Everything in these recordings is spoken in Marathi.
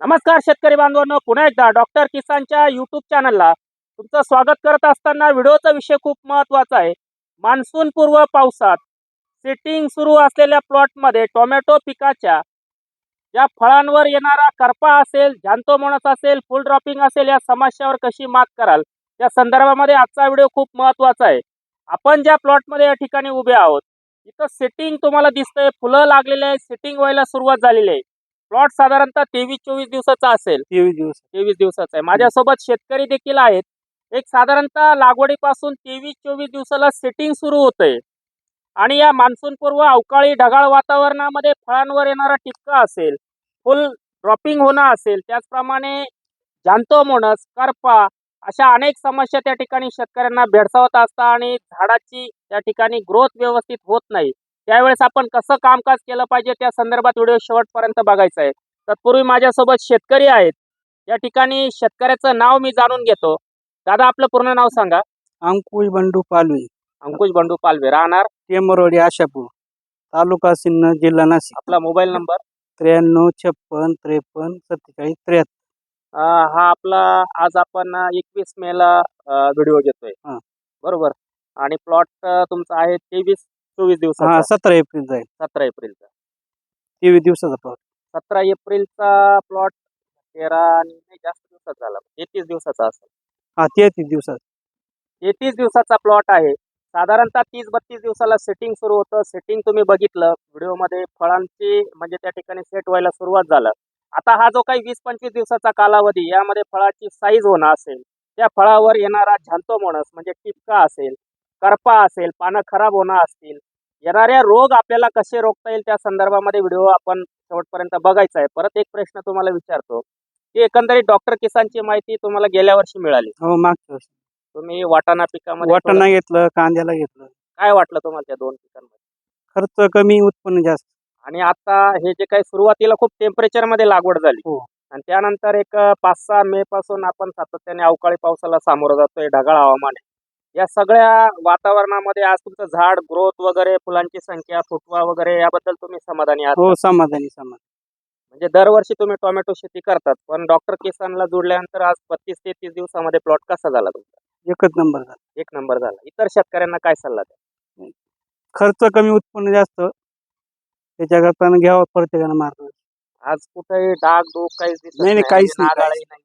नमस्कार शेतकरी बांधवांनो पुन्हा एकदा डॉक्टर किसानच्या युट्यूब चॅनलला तुमचं स्वागत करत असताना व्हिडिओचा विषय खूप महत्त्वाचा आहे. मान्सून पूर्व पावसात सिटिंग सुरू असलेल्या प्लॉटमध्ये टोमॅटो पिकाच्या या फळांवर येणारा करपा असेल झांतोमोनस असेल फुल ड्रॉपिंग असेल या समस्यावर कशी मात कराल? या संदर्भामध्ये आजचा व्हिडिओ खूप महत्त्वाचा आहे. आपण ज्या प्लॉटमध्ये या ठिकाणी उभे आहोत इथं सेटिंग तुम्हाला दिसतंय फुलं लागलेली आहे सेटिंग व्हायला सुरुवात झालेली आहे. प्लॉट साधारणतः तेवीस चोवीस दिवसाचा असेल. तेवीस दिवस. तेवीस दिवसाचा आहे. माझ्यासोबत शेतकरी देखील आहेत. एक साधारणतः लागवडीपासून तेवीस चोवीस दिवसाला सेटिंग सुरू होतंय. आणि या मान्सूनपूर्व अवकाळी ढगाळ वातावरणामध्ये फळांवर येणारा टिपका असेल फुल ड्रॉपिंग होणं असेल त्याचप्रमाणे जांतोमोनस करपा अशा अनेक समस्या त्या ठिकाणी शेतकऱ्यांना भेडसावत असतात आणि झाडाची त्या ठिकाणी ग्रोथ व्यवस्थित होत नाही. त्यावेळेस आपण कसं कामकाज केलं पाहिजे त्या संदर्भात व्हिडिओ शेवटपर्यंत बघायचा आहे. तत्पूर्वी माझ्यासोबत शेतकरी आहेत. या ठिकाणी शेतकऱ्याचं नाव मी जाणून घेतो. दादा आपलं पूर्ण नाव सांगा. अंकुश बंडू पालवे. अंकुश बंडू पालवे. राहणार? टेमरवाडी आशापूर. तालुका सिन्नर जिल्हा नाशिक. आपला मोबाईल नंबर? त्र्याण्णव छप्पन त्रेपन्न सत्तेचाळीस त्र्याहत्तर. हा आपला आज आपण एकवीस मे ला व्हिडिओ घेतोय. हा. बरोबर. आणि प्लॉट तुमचा आहे तेवीस चोवीस हा दिवसाचा सतरा एप्रिल जाईल. सतरा एप्रिलचा. तेवीस दिवसाचा प्लॉट सतरा एप्रिलचा प्लॉट तेरा आणि नाही, जास्त दिवसाचा झाला. तेहतीस दिवसाचा असेल. हा तेहतीस दिवसात. तेहतीस दिवसाचा प्लॉट आहे. साधारणतः तीस बत्तीस दिवसाला सेटिंग सुरू होतं. सेटिंग तुम्ही बघितलं. व्हिडिओमध्ये फळांची म्हणजे त्या ठिकाणी सेट व्हायला सुरुवात झालं. आता हा जो काही वीस पंचवीस दिवसाचा कालावधी यामध्ये फळाची साईज होणं असेल त्या फळावर येणारा झांतोमोनस म्हणजे टिपका असेल करपा असेल पानं खराब होणं असतील येणाऱ्या रोग आपल्याला कसे रोखता येईल त्या संदर्भामध्ये व्हिडिओ आपण शेवटपर्यंत बघायचा आहे. परत एक प्रश्न तुम्हाला विचारतो की एकंदरीत डॉक्टर किसानची माहिती तुम्हाला गेल्या वर्षी मिळाली. हो मागच्या वर्षी. तुम्ही वाटाणा पिकामध्ये वाटाणा घेतलं कांद्याला घेतलं. काय वाटलं तुम्हाला त्या दोन पिकांमध्ये? खर्च कमी उत्पन्न जास्त. आणि आता हे जे काही सुरुवातीला खूप टेम्परेचरमध्ये लागवड झाली. हो. आणि त्यानंतर एक पाच सहा मे पासून आपण सातत्याने अवकाळी पावसाला सामोरं जातोय ढगाळ हवामान आहे. या सगळ्या वातावरणामध्ये आज तुमचं झाड ग्रोथ वगैरे फुलांची संख्या फुटवा वगैरे याबद्दल तुम्ही समाधानी आहात हो समाधानी समाधानी. म्हणजे दरवर्षी तुम्ही टोमॅटो शेती करतात पण डॉक्टर किसानला जोडल्यानंतर आज बत्तीस तेहतीस दिवसामध्ये प्लॉट कसा झाला तुमचा? एकच नंबर झाला. एक नंबर झाला. इतर शेतकऱ्यांना काय सल्ला द्या खर्च कमी उत्पन्न जास्त त्याच्या करताना घ्यावं प्रत्येकानं मार्ग आज कुठेही डाग डूब काहीच नाही, नाही, काहीच नाही.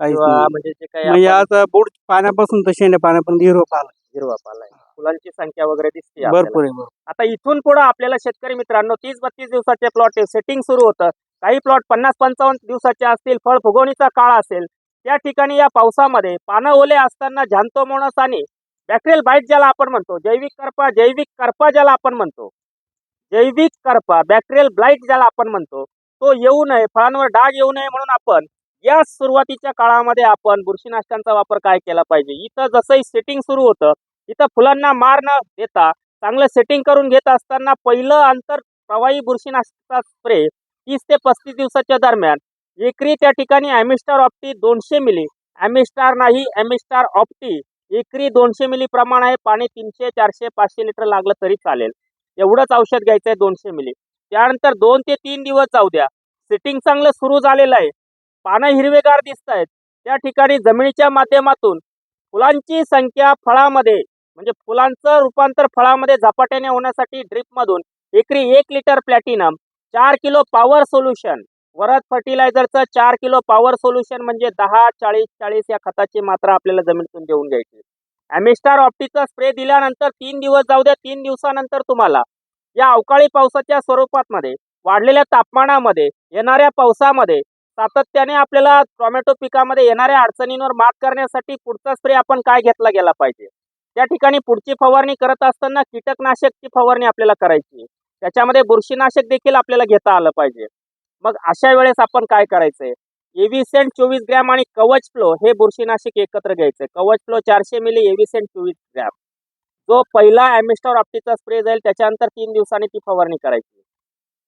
काहीच किंवा नाही. म्हणजे जे काही म्हणजे आपण आता पाण्यापासून तर शेंड्या पाण्यापर्यंत हिरो आला हिरवा पाला आहे. फुलांची संख्या वगैरे दिसते आपल्याला. भरपूर आहे भरपूर. आता इथून पुढे आपल्याला शेतकरी मित्रांनो तीस बत्तीस दिवसाचे प्लॉट सेटिंग सुरू होतं. काही प्लॉट पन्नास पंचावन्न दिवसाचे असतील फळ फुगवणीचा काळ असेल त्या ठिकाणी या पावसामध्ये पानं ओले असताना झांतोमोनस आणि बॅक्टेरियल बाईट ज्याला आपण म्हणतो जैविक करपा जैविक करपा ज्याला आपण म्हणतो जैविक करपा बॅक्टेरियल ब्लाईट ज्याला आपण म्हणतो तो येऊ नये फळांवर डाग येऊ नये म्हणून आपण या सुरुवातीच्या काळामध्ये आपण बुरशीनाशकांचा वापर काय केला पाहिजे? इथं जसंही सेटिंग सुरू होतं इथं फुलांना मार न देता चांगलं सेटिंग करून घेत असताना पहिलं अंतर प्रवाही बुरशीनाशकाचा स्प्रे तीस ते पस्तीस दिवसाच्या दरम्यान. एकरी त्या ठिकाणी ॲमिस्टार ऑप्टी दोनशे मिली. ॲमिस्टार नाही ॲमिस्टार ऑप्टी एकरी दोनशे मिली प्रमाण आहे पाणी तीनशे चारशे पाचशे लिटर लागलं तरी चालेल. एवढंच औषध घ्यायचं आहे दोनशे मिली. त्यानंतर दोन ते तीन दिवस जाऊ द्या. सेटिंग चांगलं सुरू झालेलं आहे. पानं हिरवेगार दिसत आहेत त्या ठिकाणी जमिनीच्या माध्यमातून फुलांची संख्या फळामध्ये म्हणजे फुलांचं रूपांतर फळामध्ये झपाट्याने होण्यासाठी ड्रिपमधून एकरी एक लिटर प्लॅटिनम चार किलो पॉवर सोल्युशन वरद फर्टिलायझरचं चार किलो पॉवर सोल्युशन म्हणजे दहा चाळीस चाळीस या खताची मात्रा आपल्याला जमिनीतून देऊन घ्यायची. ॲमिस्टार ऑप्टीचा स्प्रे दिल्यानंतर तीन दिवस जाऊ द्या तीन दिवसानंतर तुम्हाला या अवकाळी पावसाच्या स्वरूपात मध्ये वाढलेल्या तापमानामध्ये येणाऱ्या पावसामध्ये सातत्याने आपल्याला टोमॅटो पिकामध्ये येणाऱ्या अडचणींवर मात करण्यासाठी पुढचा स्प्रे आपण काय घेतला गेला पाहिजे? त्या ठिकाणी पुढची फवारणी करत असताना कीटकनाशकची फवारणी आपल्याला करायची. त्याच्यामध्ये बुरशीनाशक देखील आपल्याला घेता आलं पाहिजे. मग अशा वेळेस आपण काय करायचंय? एव्हिसेंट चोवीस ग्रॅम आणि कवच फ्लो हे बुरशीनाशक एकत्र घ्यायचंय. कवच फ्लो चारशे मिली एव्हिसेंट चोवीस ग्रॅम. जो पहिला ॲमिस्टॉर ऑप्टीचा स्प्रे जाईल त्याच्यानंतर तीन दिवसांनी ती फवारणी करायची.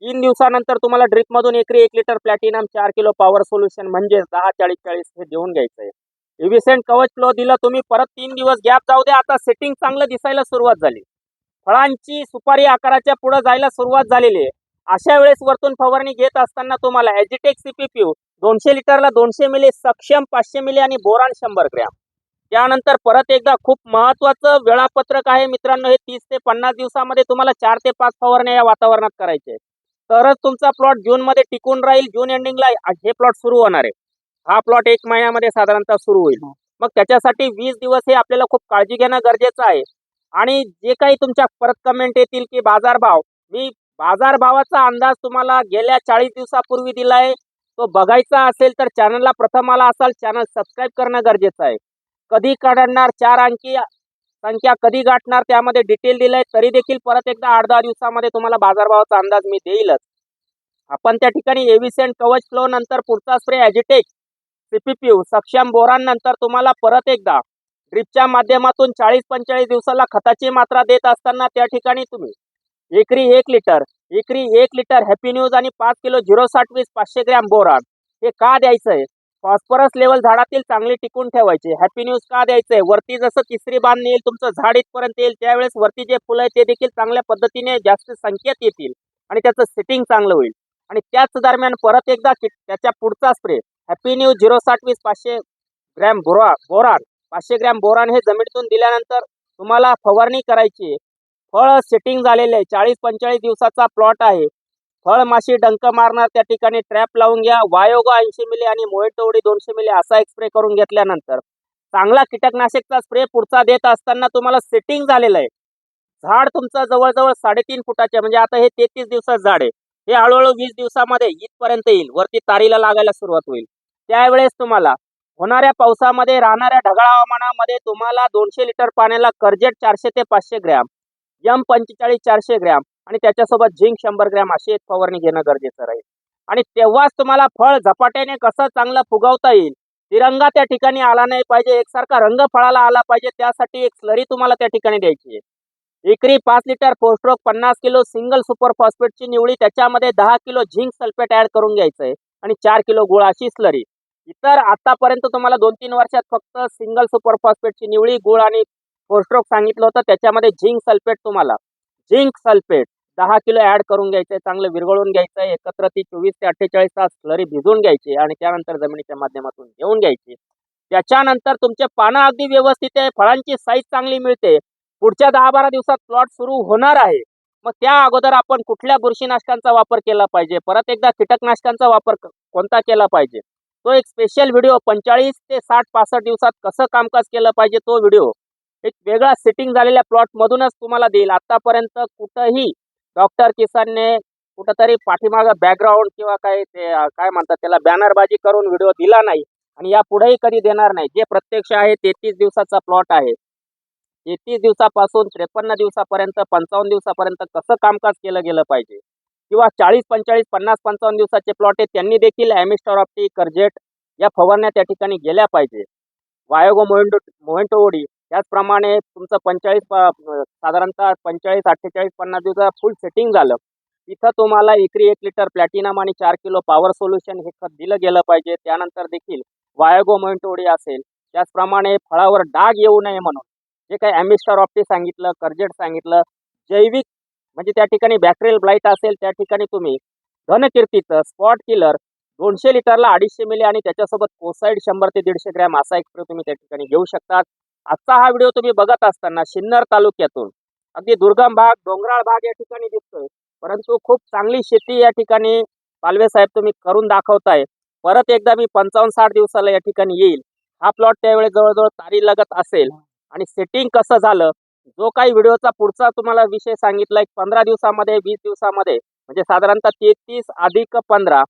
तीन दिवसानंतर तुम्हाला ड्रिपमधून एकरी एक लिटर प्लॅटिनम चार किलो पॉवर सोल्युशन म्हणजे दहा चाळीस चाळीस हे देऊन घ्यायचं आहे इव्हिसेंट कवच फ्लो दिलं तुम्ही परत तीन दिवस गॅप जाऊ द्या आता सेटिंग चांगलं दिसायला सुरुवात झाली. फळांची सुपारी आकाराच्या पुढे जायला सुरुवात झालेली आहे. अशा वेळेस वरतून फवारणी घेत असताना तुम्हाला ॲजिटेक सीपीपीयू दोनशे लिटरला दोनशे मिली सक्षम पाचशे मिली आणि बोरान शंभर ग्रॅम. त्यानंतर परत एकदा खूप महत्वाचं वेळापत्रक आहे मित्रांनो हे तीस ते पन्नास दिवसामध्ये तुम्हाला चार ते पाच फवारण्या या वातावरणात करायचे आहेत. तरच तुमचा प्लॉट जूनमध्ये टिकून राहील जून एंडिंगला हे प्लॉट सुरू होणार आहे. हा प्लॉट एक महिन्यामध्ये साधारणतः सुरू होईल. मग त्याच्यासाठी वीस दिवस हे आपल्याला खूप काळजी घेणं गरजेचं आहे. आणि जे काही तुमच्या परत कमेंट येतील की बाजारभाव मी बाजारभावाचा अंदाज तुम्हाला गेल्या चाळीस दिवसापूर्वी दिलाय. तो बघायचा असेल तर चॅनलला प्रथम आला असाल चॅनल सबस्क्राईब करणं गरजेचं आहे. कधी काढणार चार अंकी संख्या कधी गाठणार त्यामध्ये डिटेल दिलंय तरी देखील परत एकदा आठ दहा दिवसामध्ये तुम्हाला बाजारभावाचा अंदाज मी देईलच. आपण त्या ठिकाणी एव्हिसेंट कवच फ्लो नंतर पुढचा स्प्रे ॲजिटेक सीपीपीयू सक्षम बोरान नंतर तुम्हाला परत एकदा ड्रिपच्या माध्यमातून चाळीस पंचेचाळीस दिवसाला खताची मात्रा देत असताना त्या ठिकाणी तुम्ही एकरी एक लिटर एकरी एक लिटर हॅपी न्यूज आणि पाच किलो झिरो साठ वीस पाचशे ग्रॅम बोरान हे का द्यायचंय? फॉस्फरस लेवल झाडातील चांगली टिकून ठेवायचे. हॅपी न्यूज का द्यायचंय? वरती जसं तिसरी बांध येईल तुमचं झाड इथपर्यंत येईल त्यावेळेस वरती जे फुलं आहेत ते देखील चांगल्या पद्धतीने जास्त संख्येत येतील आणि त्याचं सेटिंग चांगलं होईल. आणि त्याच दरम्यान परत एकदा कि- त्याच्या पुढचा स्प्रे हॅपी न्यूज झिरो साठवीस पाचशे ग्रॅम बोरा बोरान. पाचशे ग्रॅम बोरान हे जमिनीतून दिल्यानंतर तुम्हाला फवारणी करायची. फळ सेटिंग झालेले आहे. चाळीस पंचेचाळीस दिवसाचा प्लॉट आहे. फळ माशी डंक मारणार त्या ठिकाणी ट्रॅप लावून घ्या. वायोगा ऐंशी मिली आणि मोहेटोवडी दोनशे मिली असा एक स्प्रे करून घेतल्यानंतर चांगला कीटकनाशकचा स्प्रे पुढचा देत असताना तुम्हाला सेटिंग झालेलं आहे. झाड तुमचं जवळजवळ साडेतीन फुटाचे म्हणजे आता हे तेहतीस दिवसाचं झाड आहे. हे हळूहळू वीस दिवसामध्ये इथपर्यंत येईल. वरती तारीला लागायला सुरुवात होईल. त्यावेळेस तुम्हाला होणाऱ्या पावसामध्ये राहणाऱ्या ढगाळ हवामानामध्ये तुम्हाला दोनशे लिटर पाण्याला कर्जेट चारशे ते पाचशे ग्रॅम यम पंचेचाळीस चारशे ग्रॅम आणि त्याच्यासोबत झिंक शंभर ग्रॅम अशी एक फवारणी घेणं गरजेचं राहील. आणि तेव्हाच तुम्हाला फळ झपाट्याने कसं चांगलं फुगवता येईल तिरंगा त्या ठिकाणी आला नाही पाहिजे एकसारखा रंग फळाला आला पाहिजे त्यासाठी एक स्लरी तुम्हाला त्या ठिकाणी द्यायची आहे. एकरी पाच लिटर फोरस्ट्रोक पन्नास किलो सिंगल सुपर फॉस्फेटची निवडी त्याच्यामध्ये दहा किलो झिंक सल्फेट ऍड करून घ्यायचं आहे आणि चार किलो गुळ अशी स्लरी. इतर आतापर्यंत तुम्हाला दोन तीन वर्षात फक्त सिंगल सुपर फॉस्फेटची निवडी गुळ आणि फोरस्ट्रोक सांगितलं होतं. त्याच्यामध्ये झिंक सल्फेट तुम्हाला. Zinc sulphate. दहा किलो ऍड करून घ्यायचंय चांगलं विरघळून घ्यायचंय. एकत्र ती चोवीस ते अठ्ठेचाळीस तास स्लरी भिजवून घ्यायची आणि त्यानंतर जमिनीच्या माध्यमातून घेऊन घ्यायची. त्याच्यानंतर तुमचे पानं अगदी व्यवस्थित आहे. फळांची साईज चांगली मिळते. पुढच्या दहा बारा दिवसात प्लॉट सुरू होणार आहे. मग त्या अगोदर आपण कुठल्या बुरशीनाशकांचा वापर केला पाहिजे? परत एकदा कीटकनाशकांचा वापर कोणता केला पाहिजे? तो एक स्पेशल व्हिडिओ पंचाळीस ते साठ पासष्ट दिवसात कसं कामकाज केलं पाहिजे तो व्हिडिओ एक वेगळा सेटिंग झालेल्या प्लॉट मधूनच तुम्हाला देईल. आतापर्यंत कुठंही डॉक्टर किसानने कुठंतरी पाठीमागं बॅकग्राऊंड किंवा काय ते काय म्हणतात त्याला बॅनरबाजी करून व्हिडिओ दिला नाही आणि या पुढेही कधी देणार नाही. जे प्रत्यक्ष आहे तेहतीस दिवसाचा प्लॉट आहे. तेहतीस दिवसापासून त्रेपन्न दिवसापर्यंत पंचावन्न दिवसापर्यंत कसं कामकाज केलं गेलं पाहिजे? किंवा चाळीस पंचाळीस पन्नास पंचावन्न दिवसाचे प्लॉट आहे त्यांनी देखील ॲमिस्टॉरॉप्टी कर्जेट या फवारण्या त्या ठिकाणी गेल्या पाहिजे. वायोगो मोहेंटो मोहेंटोवडी त्याचप्रमाणे तुमचं पंचेचाळीस साधारणतः पंचेचाळीस अठ्ठेचाळीस पन्नास दिवसा फुल सेटिंग झालं. तिथं तुम्हाला एकरी एक लिटर प्लॅटिनम आणि चार किलो पॉवर सोल्युशन हे खत दिलं गेलं पाहिजे. त्यानंतर देखील वायोगो मोहेंटोवडी असेल. त्याचप्रमाणे फळावर डाग येऊ नये म्हणून जे काही ॲमिस्टर ऑप्टी सांगितलं कर्जेट सांगितलं जैविक म्हणजे त्या ठिकाणी बॅक्टेरियल ब्लाईट असेल त्या ठिकाणी तुम्ही धनकीर्तीचं स्पॉट किलर दोनशे लिटरला अडीचशे मिली आणि त्याच्यासोबत कोसाईड शंभर ते दीडशे ग्रॅम असा एक तुम्ही त्या ठिकाणी घेऊ शकतात. आजचा हा व्हिडिओ तुम्ही बघत असताना सिन्नर तालुक्यातून अगदी दुर्गम भाग डोंगराळ भाग या ठिकाणी दिसतोय. परंतु खूप चांगली शेती या ठिकाणी पालवे साहेब तुम्ही करून दाखवताय. परत एकदा मी पंचावन्न साठ दिवसाला या ठिकाणी येईल. हा प्लॉट त्यावेळेस जवळजवळ तारी लगत असेल. आणि सेटिंग कसं झालं? जो काही व्हिडिओचा पुढचा तुम्हाला विषय सांगितला एक पंधरा दिवसामध्ये वीस दिवसामध्ये म्हणजे साधारणतः तेहतीस अधिक पंधरा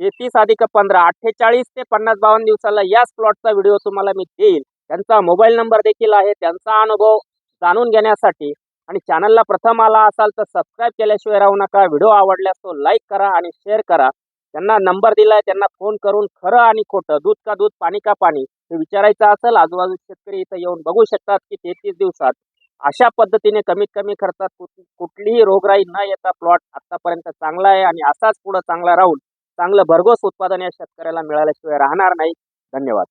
तेहतीस अधिक पंधरा अठ्ठेचाळीस ते पन्नास बावन्न दिवसाला याच प्लॉटचा व्हिडिओ तुम्हाला मी देईल. त्यांचा मोबाईल नंबर देखील आहे. त्यांचा अनुभव जाणून घेण्यासाठी आणि चॅनलला प्रथम आला असाल तर सबस्क्राईब केल्याशिवाय राहू नका. व्हिडिओ आवडल्यास तो लाईक करा आणि शेअर करा. त्यांना नंबर दिलाय त्यांना फोन करून खरं आणि खोटं दूध का दूध पाणी का पाणी हे विचारायचं असेल आजूबाजू शेतकरी इथं येऊन बघू शकतात की तेहतीस दिवसात अशा पद्धतीने कमीत कमी खर्चात कुठ- कुठलीही रोगराई न येता प्लॉट आतापर्यंत चांगला आहे आणि असाच पुढं चांगला राहून चांगलं भरघोस उत्पादन या शेतकऱ्याला मिळाल्याशिवाय राहणार नाही. धन्यवाद.